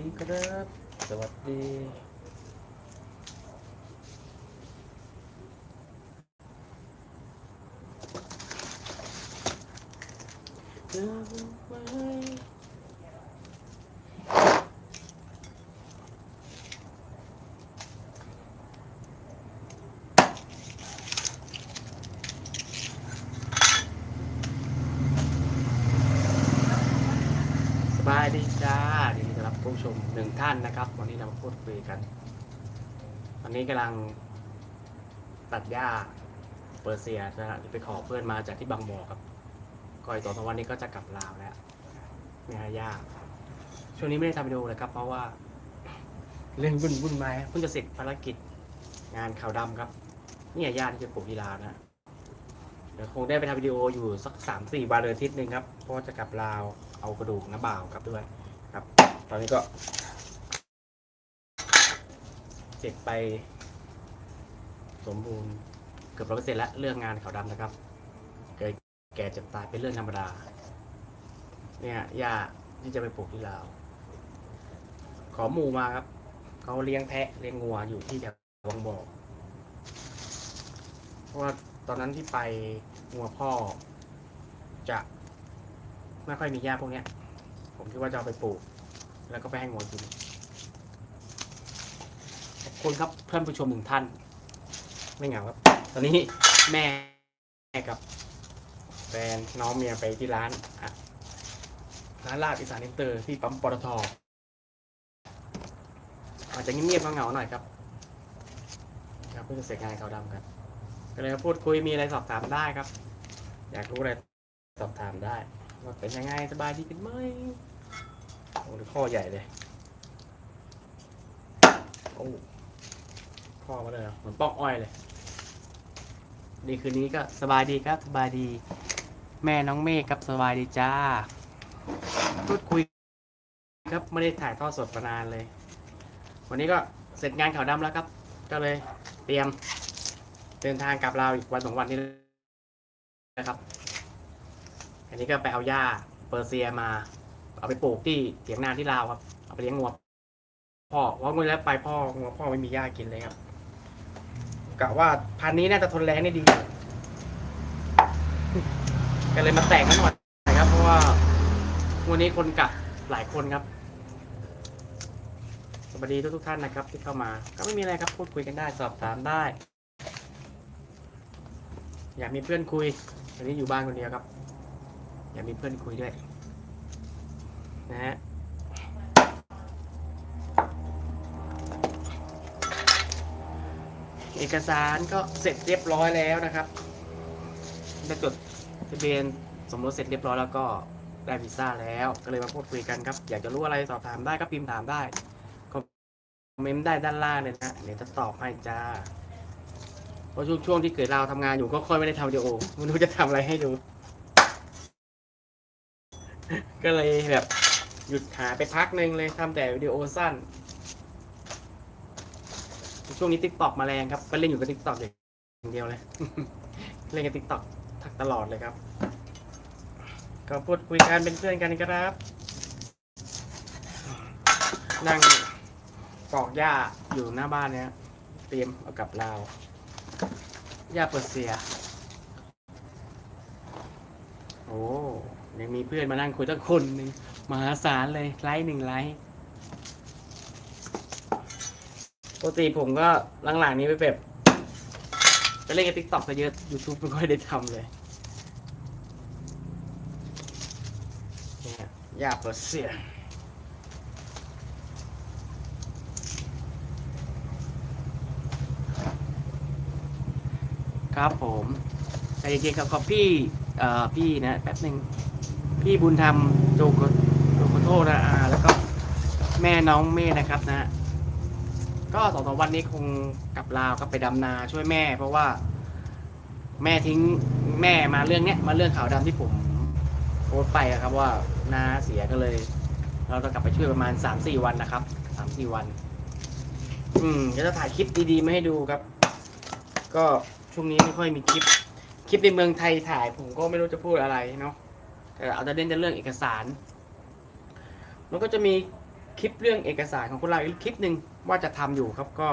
ดีครับ สวัสดีเจอไว้สบายดีจ้ายินดีต้อนรับ ผู้ชมหนึ่งท่านนะครับ วันนี้เรามาพูดคุยกัน วันนี้กำลังตัดหญ้าเปอร์เซียนะฮะไปขอเพื่อนมาจากที่บางบ่อครับก็อีกสองสามวันนี้ก็จะกลับลาวแล้วไม่หายากช่วงนี้ไม่ได้ทำวิดีโอเลยครับ เพราะว่า เรื่องวุ่นวุ่นมาเพิ่งจะเสร็จภารกิจงานขาวดำครับเนี่ยญาติที่จะปลูกที่ลาวนะเดี๋ยวคงได้ไปทำวิดีโออยู่สักสามสี่วันเลยทิตย์หนึ่งครับเพราะจะกลับลาวเอากระดูกน้าบ่าวกลับด้วยครับ ตอนนี้ก็เสร็จไปสมบูรณ์เกือบร้อยเปอร์เซ็นต์แล้วเรื่องงานขาวดำนะครับเกิดแก่เจ็บตายเป็นเรื่องธรรมดา เนี่ยย่าที่จะไปปลูกที่ลาว ขอหมูมาครับเขาเลี้ยงแพะเลี้ยงงัวอยู่ที่แถววังบ่อเพราะว่าตอนนั้นที่ไปงัวพ่อ จะไม่ค่อยมีหญ้าพวกเนี้ย ผมคิดว่าจะเอาไปปลูก แล้วก็ไปให้งัวกินขอบคุณครับเพื่อนผู้ชมหนึ่งท่าน ไม่เหงาครับ ตอนนี้แม่กับแฟนน้องเมียไปที่ร้านอะร้านลาบอีสานอินเตอร์ที่ปั๊มปตทอาจจะเงียบๆเหงาๆหน่อยครับครับเพื่อจะเสร็จงานเขาวดำกันก็เลยมาพูดคุยมีอะไรสอบถามได้ครับ อยากรู้อะไรสอบถามได้ว่าเป็นยังไงสบายดีกันไหม โอ้ดูข้อใหญ่เลยโอ้ข้อมาเลยเหรอเหมือนป้องอ้อยเลยนี่คืนนี้ก็สบายดีครับสบายดี แม่น้องเมฆครับสบายดีจ้าพูดคุยครับไม่ได้ถ่ายทอดสดมานานเลย วันนี้ก็เสร็จงานข่าวดำแล้วครับ ก็เลยเตรียมเดินทางกลับลาอีกวันสองวันนี้นะครับ อันนี้ก็ไปเอาหญ้าเปอร์เซียมา เอาไปปลูกที่เถียงนาที่ลาวครับ เอาไปเลี้ยงงัวพ่อเพราะงูแล้วไปพ่องัวพ่อไม่มีหญ้ากินเลยครับกะว่าพันนี้น่าจะทนแรงได้ดีก็เลยมาแต่งกันหน่อยนะครับ เพราะว่าวันนี้คนกลับหลายคนครับ สวัสดีทุกทุกท่านนะครับ ที่เข้ามา ก็ไม่มีอะไรครับพูดคุยกันได้สอบถามได้ อยากมีเพื่อนคุยวันนี้อยู่บ้านคนเดียวครับ อยากมีเพื่อนคุยด้วย นะฮะเอกสารก็เสร็จเรียบร้อยแล้วนะครับได้จดทะเบียนสมรสเสร็จเรียบร้อยแล้วก็ได้วีซ่าแล้วก็เลยมาพูดคุยกันครับ อยากจะรู้อะไรสอบถามได้ก็พิมพ์ถามได้คอมเมนต์ได้ด้านล่างเลยนะเดี๋ยวจะตอบให้จ้าเพราะช่วงช่วงที่เกิดเราทำงานอยู่ก็ค่อยไม่ได้ทำวิดีโอไม่รู้จะทำอะไรให้ดู ก็เลยแบบ หยุดหาไปพักหนึ่งเลยทำแต่วิดีโอสั้น ช่วงนี้ติ๊กตอกมาแรงครับ ก็เล่นอยู่กับติ๊กตอกอย่างเดียวเลย เล่นกับติ๊กตอกทักตลอดเลยครับ ก็พูดคุยกันเป็นเพื่อนกันครับ นั่งปอกหญ้าอยู่หน้าบ้านเนี้ย เตรียมเอากลับลาวหญ้าเปอร์เซีย โอ้ยังมีเพื่อนมานั่งคุยตั้งคนหนึ่ง มหาศาลเลยไลค์หนึ่งไลค์ปกติผมก็หลังๆนี้ไปแบบไปเล่นกับทิกตอกซะเยอะ YouTube ไม่ค่อยได้ทำเลยเนี่ยยากเปอร์เซียครับผมใจเย็นๆครับขอบพี่ เอ่อ พี่นะ แป๊บหนึ่งพี่บุญธรรมโจโก โจโกโทษนะอาแล้วก็แม่น้องเมฆนะครับนะ ก็สองสามวันนี้คงกลับลาวกลับไปดำนาช่วยแม่ เพราะว่า แม่ทิ้งแม่มาเรื่องเนี้ยมาเรื่องข่าวดำที่ผมโพสต์ไปอะครับว่านาเสียก็เลย เราจะกลับไปช่วยประมาณสามสี่วันนะครับสามสี่วัน อืมก็จะถ่ายคลิปดีๆมาให้ดูครับ ก็ช่วงนี้ไม่ค่อยมีคลิป คลิปในเมืองไทยถ่ายผมก็ไม่รู้จะพูดอะไรเนาะแต่เอาจะเล่นแต่เรื่องเอกสาร มันก็จะมีคลิปเรื่องเอกสารของคนลาวอีกคลิปหนึ่งว่าจะทำอยู่ครับก็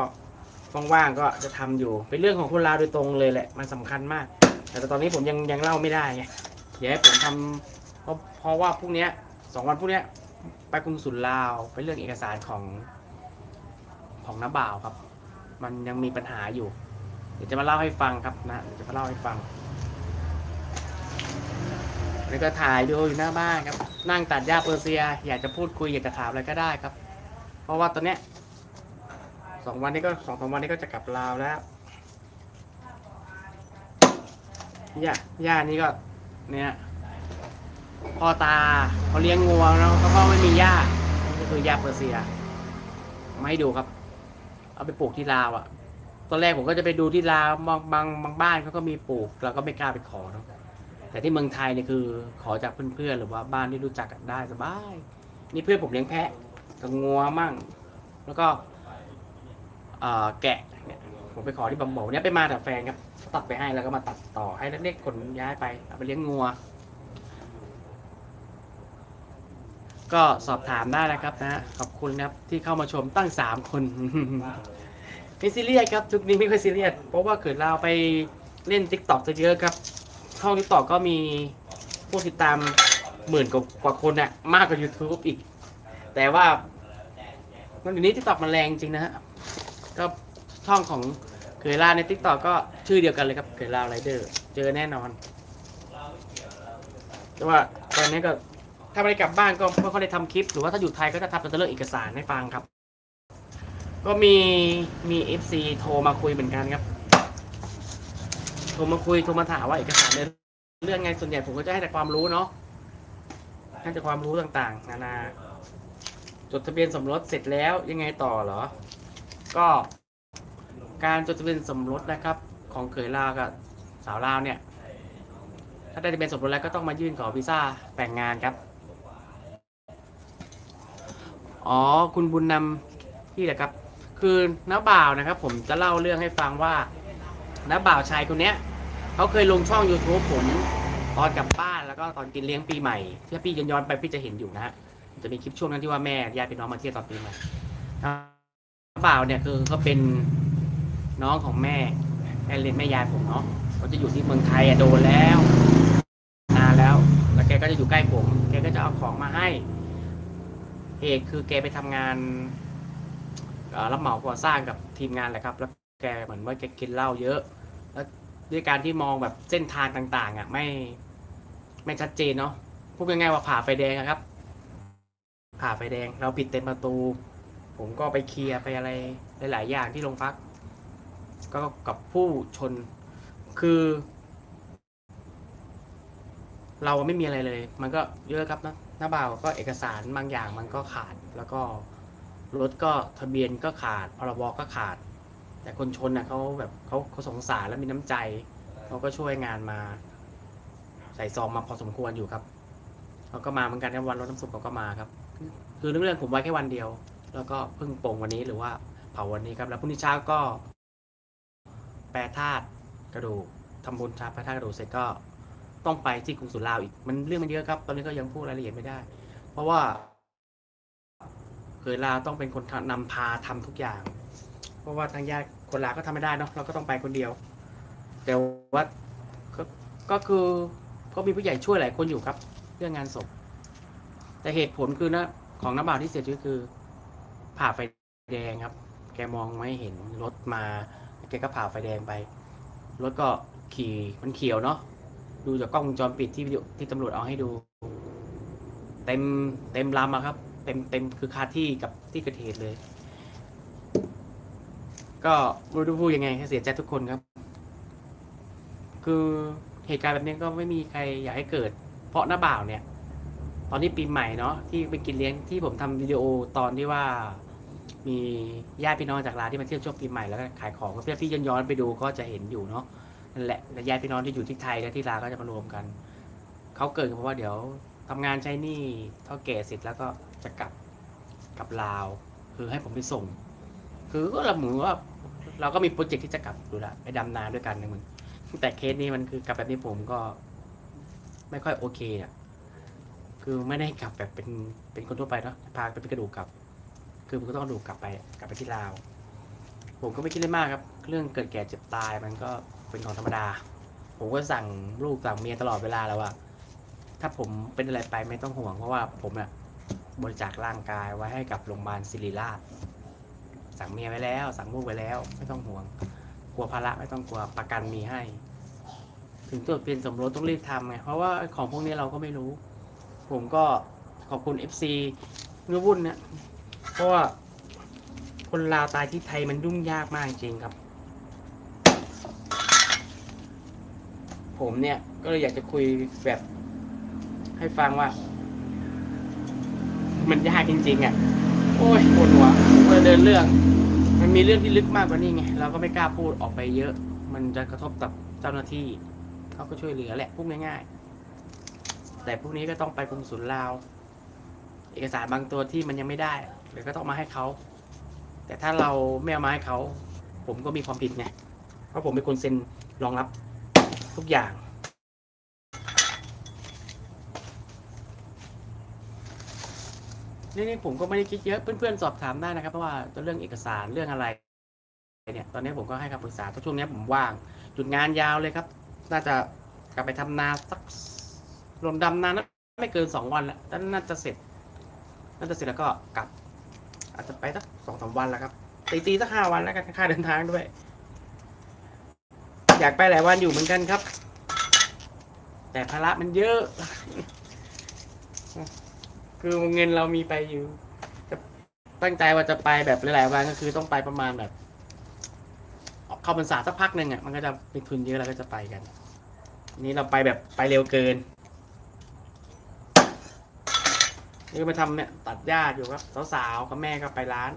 ว่างๆก็จะทำอยู่ เป็นเรื่องของคนลาวโดยตรงเลยแหละมันสำคัญมาก แต่ตอนนี้ผมยังยังเล่าไม่ได้ไงเดี๋ยวให้ผมทำเพราะเพราะว่าพรุ่งนี้สองวันพรุ่งนี้ไปกรุงสุลลาวไปเรื่องเอกสารของของน้าบ่าวครับ มันยังมีปัญหาอยู่ เดี๋ยวจะมาเล่าให้ฟังครับนะเดี๋ยวจะมาเล่าให้ฟัง แล้วก็ถ่ายดูอยู่หน้าบ้านครับ นั่งตัดหญ้าเปอร์เซีย อยากจะพูดคุยอยากจะถามอะไรก็ได้ครับ เพราะว่าตอนเนี้ยสองวันนี้ก็สองสามวันนี้ก็จะกลับลาวแล้วหญ้าหญ้านี่ก็เนี่ยพ่อตาเขาเลี้ยงงัวแล้วเขาก็ไม่มีหญ้าก็คือหญ้าเปอร์เซียมาให้ดูครับ เอาไปปลูกที่ลาวอะตอนแรกผมก็จะไปดูที่ลาวบางบางบางบ้านเขาก็มีปลูกเราก็ไม่กล้าไปขอเนาะ แต่ที่เมืองไทยเนี่ยคือขอจากเพื่อนๆหรือว่าบ้านที่รู้จักกันได้สบาย นี่เพื่อนผมเลี้ยงแพะกับงัวมั่ง แล้วก็แกะเนี่ยผมไปขอที่บำโบเนี่ยไปมาแต่แฟนครับตัดไปให้แล้วก็มาตัดต่อให้เล็กๆคนย้ายไปเอาไปเลี้ยงงัว ก็สอบถามได้นะครับนะขอบคุณครับที่เข้ามาชมตั้งสามคนไม่ซีเรียสครับทุกนี้ไม่ค่อยซีเรียสเพราะว่าเกิดเราไปเล่น t ิ k t o k จะเยอะครับ ช่อง t ิ k t o k ก็มีผู้ติดตามหมื่นกว่ากว่าคนน่ะมากกว่า YouTube อีก แต่ว่า มันอยู่นี้ t ิ k t o k มันแรงจริงนะฮะก็ช่องของเกยลาใน t ิ k t o k ก็ชื่อเดียวกันเลยครับเกยลาไรเดอร์เจอแน่นอน แต่ว่าตอนนี้ก็ถ้าไม่ได้กลับบ้านก็ไม่ค่อยได้ทำคลิป หรือว่าถ้าอยู่ไทยก็จะทำเป็นเรื่องเอกสารให้ฟังครับ ก็มีมีเอฟซีโทรมาคุยเหมือนกันครับ โทรมาคุยโทรมาถามว่าเอกสารในเรื่องไงส่วนใหญ่ผมก็จะให้แต่ความรู้เนาะให้แต่ความรู้ต่างๆ นานา จดทะเบียนสมรสเสร็จแล้วยังไงต่อเหรอ ก็ การจดทะเบียนสมรสนะครับ ของเขยลาวกับสาวลาวเนี่ย ถ้าได้ทะเบียนสมรสแล้วก็ต้องมายื่นขอวีซ่าแต่งงานครับ อ๋อคุณบุญนำพี่แหละครับ คือน้าบ่าวนะครับ ผมจะเล่าเรื่องให้ฟังว่า น้าบ่าวชายคนเนี้ยเขาเคยลงช่อง YouTube ผมตอนกลับบ้านแล้วก็ตอนกินเลี้ยงปีใหม่ถ้าพี่ย้อนๆไปพี่จะเห็นอยู่นะฮะจะมีคลิปช่วงนั้นที่ว่าแม่ญาติพี่น้องมาเที่ยวตอนปีใหม่น้าบ่าวเนี่ยคือเขาเป็นน้องของแม่แม่เลี้ยงแม่ยายผมเนาะเขาจะอยู่ที่เมืองไทยอะโดนแล้วนานแล้ว แล้วแกก็จะอยู่ใกล้ผม แกก็จะเอาของมาให้เหตุคือแกไปทำงานรับเหมาก่อสร้างกับทีมงานแหละครับ แล้วแกเหมือนว่าแกกินเหล้าเยอะ แล้วด้วยการที่มองแบบเส้นทางต่าง ๆ อะ ไม่ไม่ชัดเจนเนาะพูดง่ายๆว่าผ่าไฟแดงครับ ผ่าไฟแดง เราปิดเต็มประตู ผมก็ไปเคลียร์ไปอะไรหลาย ๆ อย่างที่โรงพัก ก็กับผู้ชนคือ เราไม่มีอะไรเลย มันก็เยอะครับนะหน้าบ่าวก็เอกสารบางอย่างมันก็ขาด แล้วก็รถก็ทะเบียนก็ขาดพรบก็ขาด แต่คนชนน่ะเขาแบบเขาเขาสงสารและมีน้ำใจเขาก็ช่วยงานมา ใส่ซองมาพอสมควรอยู่ครับเขาก็มาเหมือนกันครับวันรถน้ำศพเขาก็มาครับ คือเรื่องผมไว้แค่วันเดียว แล้วก็เพิ่งโป่งวันนี้หรือว่าเผาวันนี้ครับ แล้วพรุ่งนี้เช้าก็ แปรธาตุกระดูกทำบุญชาแปรธาตุกระดูกเสร็จก็ต้องไปที่กรุงสุลาวอีกมันเรื่องมันเยอะครับ ตอนนี้ก็ยังพูดรายละเอียดไม่ได้ เพราะว่าเคยลาต้องเป็นคนนำพาทำทุกอย่าง ราะว่าทางญาติคนลาก็ทำไม่ได้เนาะเราก็ต้องไปคนเดียว แต่ว่าก็ก็คือก็มีผู้ใหญ่ช่วยหลายคนอยู่ครับ เรื่องงานศพ แต่เหตุผลคือนะของน้ำบ่าวที่เสียชีวิตคือผ่าไฟแดงครับ แกมองไม่เห็นรถมา แกก็ผ่าไฟแดงไป รถก็ขี่มันเขียวเนาะ ดูจากกล้องวงจรปิดที่วิดีโอที่ตำรวจเอาให้ดู เต็มเต็มลำอะครับ เต็มเต็มคือคาที่กับที่เกิดเหตุเลย ก็ไม่รู้จะพูดยังไงเสียใจทุกคนครับ คือเหตุการณ์แบบนี้ก็ไม่มีใครอยากให้เกิด เพราะหน้าบ่าวเนี่ย ตอนนี้ปีใหม่เนาะที่ไปกินเลี้ยงที่ผมทำวิดีโอตอนที่ว่า มีญาติพี่น้องจากลาวที่มาเที่ยวช่วงปีใหม่แล้วก็ขายของก็พี่อพี่ย้อนๆไปดูก็จะเห็นอยู่เนาะนั่นแหละและญาติพี่น้องที่อยู่ที่ไทยและที่ลาวก็จะมารวมกันเขาเกิดเพราะว่าเดี๋ยวทำงานใช้หนี้เท่าแก่เสร็จแล้วก็จะกลับกลับลาว คือให้ผมไปส่ง คือก็เราเหมือนว่า เราก็มีโปรเจกต์ที่จะกลับดูละไปดำนาด้วยกันนะมึงแต่เคสนี้มันคือกลับแบบนี้ผมก็ ไม่ค่อยโอเคอะคือไม่ได้กลับแบบเป็นเป็นคนทั่วไปเนาะพาไปเป็นกระดูกกลับ คือผมก็ต้องดูกลับไปกลับไปที่ลาว ผมก็ไม่คิดเลยมากครับ เรื่องเกิดแก่เจ็บตายมันก็เป็นของธรรมดา ผมก็สั่งลูกสั่งเมียตลอดเวลาแล้วว่าถ้าผมเป็นอะไรไปไม่ต้องห่วงเพราะว่าผมเนี่ยบริจาคร่างกายไว้ให้กับโรงพยาบาลศิริราช สั่งเมียไว้แล้ว สั่งลูกไว้แล้ว ไม่ต้องห่วง กลัวภาระไม่ต้องกลัวประกันมีให้ ถึงตัวเป็นสมรสต้องรีบทำไงเพราะว่าของพวกนี้เราก็ไม่รู้ ผมก็ขอบคุณ FC เนื้อวุ่นเนี่ยเพราะว่าคนลาวตายที่ไทยมันยุ่งยากมากจริงครับ ผมเนี่ยก็เลยอยากจะคุยแบบให้ฟังว่า มันยากจริง ๆ อะ โอ้ยปวดหัว เลยเดินเรื่อง มันมีเรื่องที่ลึกมากกว่านี้ไง เราก็ไม่กล้าพูดออกไปเยอะ มันจะกระทบกับเจ้าหน้าที่ เขาก็ช่วยเหลือแหละพูดง่ายๆ แต่พวกนี้ก็ต้องไปกรมศุลลาว เอกสารบางตัวที่มันยังไม่ได้เดี๋ยวก็ต้องมาให้เขา แต่ถ้าเราไม่เอามาให้เขา ผมก็มีความผิดไง เพราะผมเป็นคนเซ็นรองรับทุกอย่าง นี่ผมก็ไม่ได้คิดเยอะ เพื่อนๆสอบถามได้นะครับเพราะว่าเรื่องเอกสารเรื่องอะไรเนี่ยตอนนี้ผมก็ให้คำปรึกษาช่วงนี้ผมว่างหยุดงานยาวเลยครับ น่าจะกลับไปทำนาสักรวมดำนานไม่เกินสองวันแล้วน่าจะเสร็จ น่าจะเสร็จแล้วก็กลับ อาจจะไปสักสองสามวันแล้วครับตีตีสักห้าวันแล้วกันค่าเดินทางด้วย อยากไปหลายวันอยู่เหมือนกันครับ แต่ภาระมันเยอะ คือเงินเรามีไปอยู่จะตั้งใจว่าจะไปแบบหลายๆวันก็คือต้องไปประมาณแบบเข้าพรรษาสักพักหนึ่งอะมันก็จะมีทุนเยอะแล้วก็จะไปกัน นี่เราไปแบบไปเร็วเกินนี่ก็มาทำเนี่ยตัดหญ้าอยู่ครับสาวๆกับแม่ก็ไปร้าน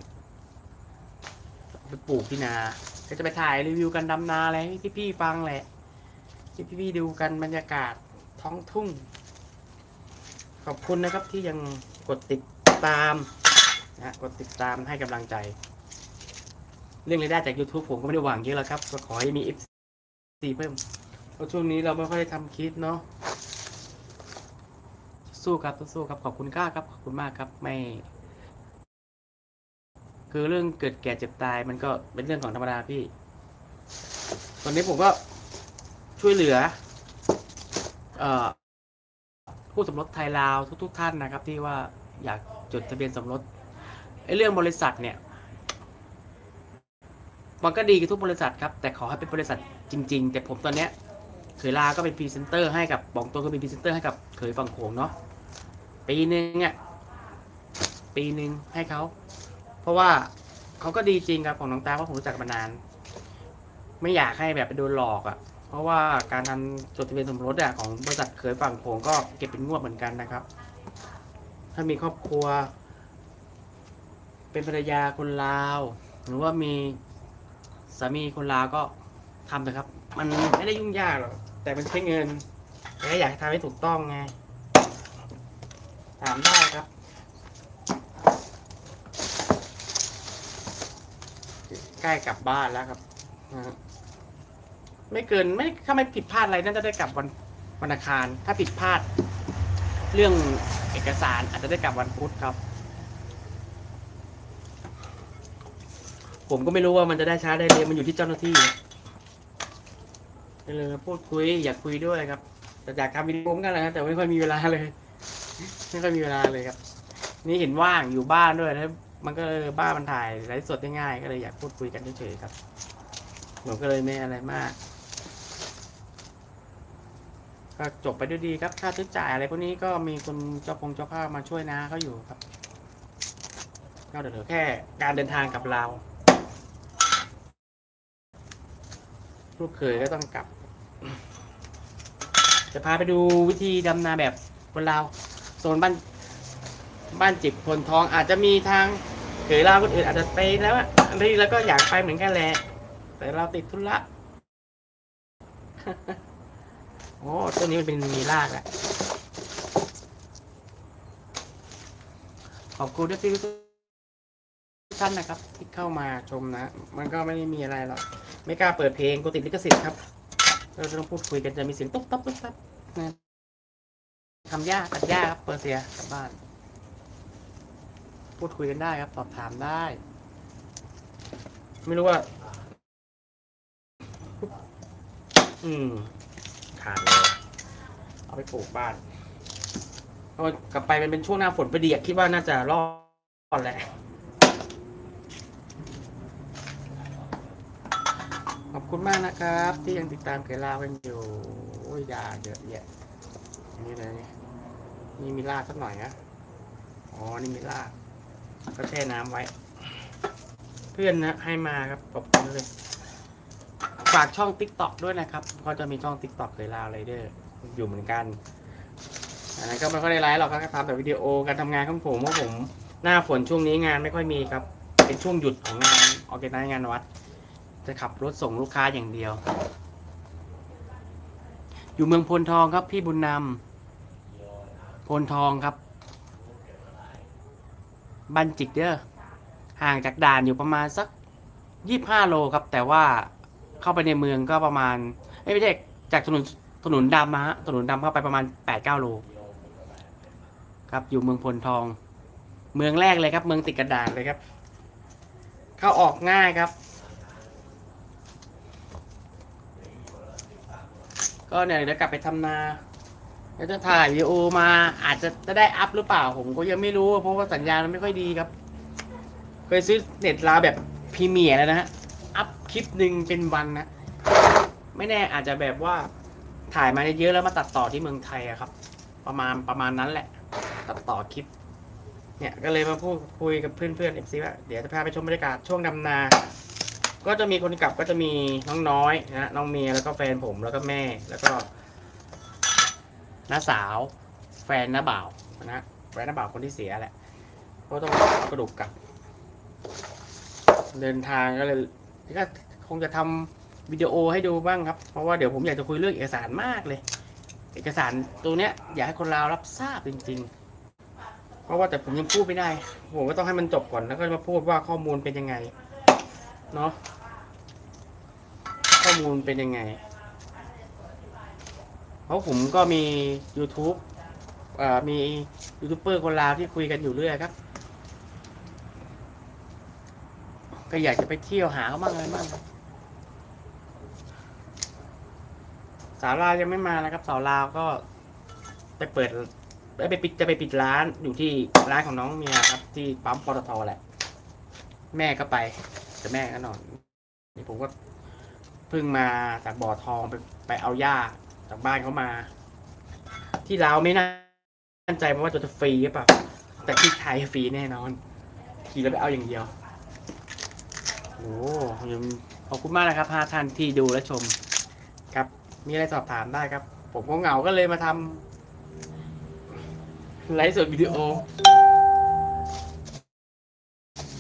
ไปปลูกที่นา ก็จะไปถ่ายรีวิวกันดำนาอะไรให้พี่ๆฟังแหละที่พี่ๆดูกันบรรยากาศท้องทุ่ง ขอบคุณนะครับที่ยังกดติดตามนะกดติดตามให้กำลังใจ เรื่องรายได้จาก YouTube ผมก็ไม่ได้หวังเยอะแล้วครับ ก็ขอให้มี FC เพิ่มเพราะช่วงนี้เราไม่ค่อยได้ทำคลิปเนาะสู้ครับสู้ครับขอบคุณก้าครับขอบคุณมากครับไม่ คือเรื่องเกิดแก่เจ็บตายมันก็เป็นเรื่องของธรรมดาพี่ ตอนนี้ผมก็ช่วยเหลือ เอ่อ ผู้สมรสไทยลาวทุก ๆ ท่านนะครับ ที่ว่าอยากจดทะเบียนสมรสไอ้เรื่องบริษัทเนี่ย มันก็ดีกับทุกบริษัทครับ แต่ขอให้เป็นบริษัทจริง ๆ แต่ผมตอนเนี้ยเขยลาก็เป็นพรีเซนเตอร์ให้กับ บอกตัวก็เป็นพรีเซนเตอร์ให้กับเขยฝั่งโขงเนาะปีหนึ่งอะปีหนึ่งให้เขา เพราะว่าเขาก็ดีจริงครับของน้องตาเพราะผมรู้จักมานาน ไม่อยากให้แบบไปโดนหลอกอะ เพราะว่าการทำจดทะเบียนสมรสอะของบริษัทเขยฝั่งโขงก็เก็บเป็นงวดเหมือนกันนะครับ ถ้ามีครอบครัว เป็นภรรยาคนลาว หรือว่ามีสามีคนลาวก็ทำเถอะครับ มันไม่ได้ยุ่งยากหรอกแต่มันใช้เงินแต่อยากทำให้ถูกต้องไง ถามได้ครับใกล้กลับบ้านแล้วครับ ไม่เกินไม่ถ้าไม่ผิดพลาดอะไรน่าจะได้กลับวันวันอังคาร ถ้าผิดพลาด เรื่องเอกสารอาจจะได้กลับวันพุธครับ ผมก็ไม่รู้ว่ามันจะได้ช้าได้เร็วมันอยู่ที่เจ้าหน้าที่เลยพูดคุยอยากคุยด้วยครับ แต่อยากทำวิดีโอมกันนะครับแต่ไม่ค่อยมีเวลาเลย ไม่ค่อยมีเวลาเลยครับ นี่เห็นว่างอยู่บ้านด้วยแล้วมันก็บ้านมันถ่ายไลฟ์สดได้ง่ายก็เลยอยากพูดคุยกันเฉยๆครับผมก็เลยไม่อะไรมาก ก็จบไปด้วยดีครับค่าใช้จ่ายอะไรพวกนี้ก็มีคนเจ้าพงเจ้าภาพมาช่วยนะเขาอยู่ครับก็เดี๋ยวแค่การเดินทางกับเราลูกเขยก็ต้องกลับ จะพาไปดูวิธีดำนาแบบคนลาวโซนบ้านบ้านจิบพลทองอาจจะมีทางเขยลาวคนอื่นอาจจะไปแล้วอะอันนี้แล้วก็อยากไปเหมือนกันแหละแต่เราติดธุระ โอ้ต้นนี้มันเป็นมีรากแหละขอบคุณด้วยที่ท่านนะครับ ที่เข้ามาชมนะ มันก็ไม่ได้มีอะไรหรอกไม่กล้าเปิดเพลงกูติดลิขสิทธิ์ครับ เราจะต้องพูดคุยกันจะมีเสียงตุ๊บตับตุ๊บตับนะทำยากตัดยากครับเปอร์เซียกลับบ้าน พูดคุยกันได้ครับ สอบถามได้ ไม่รู้ว่า อืม ขาดเลย เอาไปปลูกบ้านเพรากลับไปมันเป็นช่วงหน้าฝนพอดีคิดว่าน่าจะรอดแหละขอบคุณมากนะครับ ที่ยังติดตามเกลากันอยู่โอ้ยยาเยอะแยะอันนี้เลยนี่นี่มีรากสักหน่อยนะอ๋อนี่มีรากก็แช่น้ำไว้ เพื่อนนะให้มาครับขอบคุณเลย ฝากช่อง t ิ k t o k ด้วยนะครับก็จะมีช่อง t ิ k t o k เคยลาไรเดอร์อยู่เหมือนกันอันนั้นก็ไม่ค่อยได้ไลฟ์หรอกก็ทำแต่วิดีโอการทำงานของผมเพราะผมหน้าฝนช่วงนี้งานไม่ค่อยมีครับ เป็นช่วงหยุดของงานออแกไนงานวัด จะขับรถส่งลูกค้าอย่างเดียว อยู่เมืองพลทองครับพี่บุญนำพลทองครับ บันจิกเด้อห่างจากด่านอยู่ประมาณสักยี่บห้าโลครับ แต่ว่า เข้าไปในเมืองก็ประมาณไม่ใช่จากถนนถนนดำมาฮะถนนดำเข้าไปประมาณแปดเก้าโล ครับอยู่เมืองพลทอง เมืองแรกเลยครับ เมืองติดกระดานเลยครับ เข้าออกง่ายครับ ก็เนี่ยเดี๋ยวกลับไปทำนาแล้วจะถ่ายวิดีโอมาอาจจะจะได้อัพหรือเปล่าผมก็ยังไม่รู้ เพราะว่าสัญญาณมันไม่ค่อยดีครับ เคยซื้อเน็ตลาแบบพรีเมียร์แล้วนะฮะ คลิปหนึ่งเป็นวันนะ ไม่แน่อาจจะแบบว่าถ่ายมาเยอะแล้วมาตัดต่อที่เมืองไทยอะครับ ประมาณประมาณนั้นแหละ ตัดต่อคลิป เนี่ยก็เลยมาพูดคุยกับเพื่อนๆเอฟซีว่าเดี๋ยวจะพาไปชมบรรยากาศช่วงดำนา ก็จะมีคนกลับก็จะมีน้องน้อยนะน้องเมียแล้วก็แฟนผมแล้วก็แม่แล้วก็น้าสาว แฟนน้าบ่าวนะแฟนน้าบ่าวคนที่เสียแหละก็ต้องกระดูกกลับ เดินทางก็เลย ก็คงจะทำวิดีโอให้ดูบ้างครับ เพราะว่าเดี๋ยวผมอยากจะคุยเรื่องเอกสารมากเลย เอกสารตัวเนี้ย อยากให้คนลาวรับทราบจริง ๆ เพราะว่าแต่ผมยังพูดไม่ได้ ผมก็ต้องให้มันจบก่อนแล้วก็มาพูดว่าข้อมูลเป็นยังไง เนาะข้อมูลเป็นยังไง เพราะผมก็มี YouTube อ่อมียูทูบเบอร์คนลาวที่คุยกันอยู่เรื่อยครับ ก็อยากจะไปเที่ยวหาเขาบ้างอะไรบ้างสาวลาวยังไม่มานะครับ สาวลาวก็ไปเปิดไปปิดจะไปปิดร้านอยู่ที่ร้านของน้องเมียครับ ที่ปั๊มปตทแหละ แม่ก็ไป แต่แม่ก็นอนนี่ผมก็เพิ่งมาจากบ่อทองไปไปเอาหญ้าจากบ้านเขามา ที่ลาวไม่น่ามั่นใจเพราะว่าจะฟรีหรือเปล่าแต่ที่ไทยฟรีแน่นอน ขี่แล้วไปเอาอย่างเดียว โอ้ยังขอบคุณมากนะครับพาท่านที่ดูและชม ครับ มีอะไรสอบถามได้ครับ ผมก็เหงาก็เลยมาทำไลฟ์สดวิดีโอ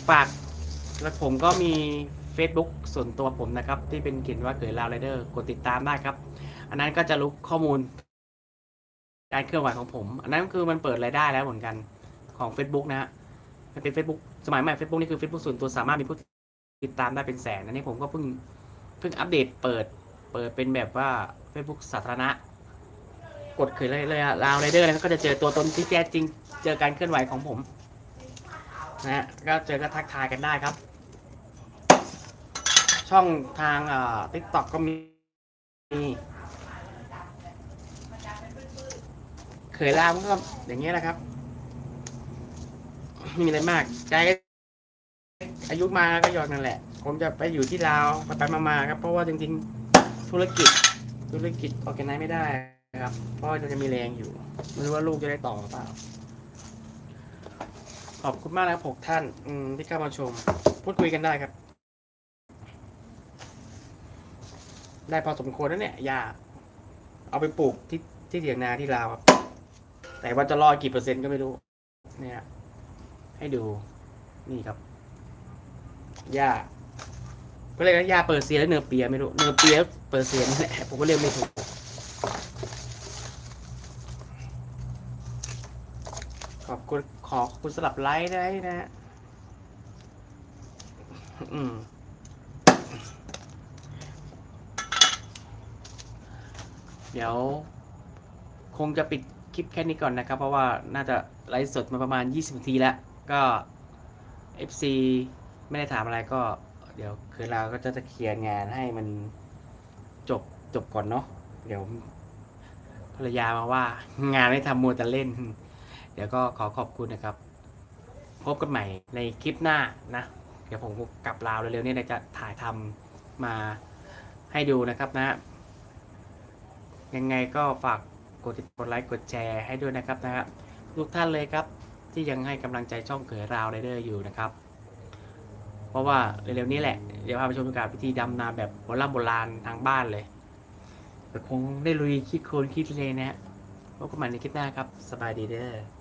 ฝากแล้วผมก็มี Facebook ส่วนตัวผมนะครับ ที่เป็นเขียนว่าเกิดลาวไรเดอร์กดติดตามได้ครับ อันนั้นก็จะรู้ข้อมูล การเคลื่อนไหวของผม อันนั้นคือมันเปิดรายได้แล้วเหมือนกันของ Facebook นะฮะมันเป็น Facebook สมัยใหม่ Facebook นี่คือ Facebook ส่วนตัวสามารถมีผู้ ติดตามได้เป็นแสนอันนี้ผมก็เพิ่งเพิ่งอัปเดตเปิดเปิดเป็นแบบว่า Facebook สาธารณะ กดเคยเลยเลยลาวไรเดอร์แล้วก็จะเจอตัวตนที่แท้จริง เจอการเคลื่อนไหวของผมนะฮะก็เจอก็ทักทายกันได้ครับ ช่องทางอ่าทิกตอกก็มีเขยลามก็อย่างเงี้ยนะครับ ไม่มีอะไรมากใจ อายุมาก็หยอกนั่นแหละ ผมจะไปอยู่ที่ลาวไปไปมาๆครับ เพราะว่าจริงๆธุรกิจธุรกิจออกแกไนไม่ได้นะครับ เพราะจะมีแรงอยู่ไม่รู้ว่าลูกจะได้ต่อหรือเปล่า ขอบคุณมากนะครับหกท่านที่เข้ามาชม พูดคุยกันได้ครับ ได้พอสมควรแล้วเนี่ยยาเอาไปปลูกที่ที่เถียงนาที่ลาวครับ แต่ว่าจะรอดกี่เปอร์เซ็นต์ก็ไม่รู้เนี่ยให้ดูนี่ครับ หญ้าก็เรียกว่าหญ้าเปอร์เซียและเนอร์เปียไม่รู้ เนอร์เปียเปอร์เซียนี่แหละผมก็เรียกไม่ถูกขอบคุณขอขอบคุณสลับไลค์ได้นะฮะอืมเดี๋ยว คงจะปิดคลิปแค่นี้ก่อนนะครับ เพราะว่าน่าจะไลฟ์สดมาประมาณ 20นาทีแล้ว ก็ FC ไม่ได้ถามอะไรก็ เดี๋ยวคือเราก็จะเคลียร์งานให้มันจบจบก่อนเนาะเดี๋ยวภรรยามาว่า งานไม่ทำมัวแต่เล่น เดี๋ยวก็ขอขอบคุณนะครับ พบกันใหม่ในคลิปหน้านะ เดี๋ยวผมกลับลาวเร็วๆนี้จะถ่ายทำมาให้ดูนะครับนะ ยังไงก็ฝากกดติดกดไลค์กดแชร์ให้ด้วยนะครับนะครับทุกท่านเลยครับที่ยังให้กำลังใจช่องเขยราวไรเดอร์อยู่นะครับ เพราะว่าเร็วๆนี้แหละ เดี๋ยวพาไปชมบรรยากาศพิธีดำนาแบบโบราณโบราณทางบ้านเลยแต่คงได้ลุยคิดโคลนคิดเลยนะฮะพบกันใหม่ในคลิปหน้าครับ สบายดีเด้อ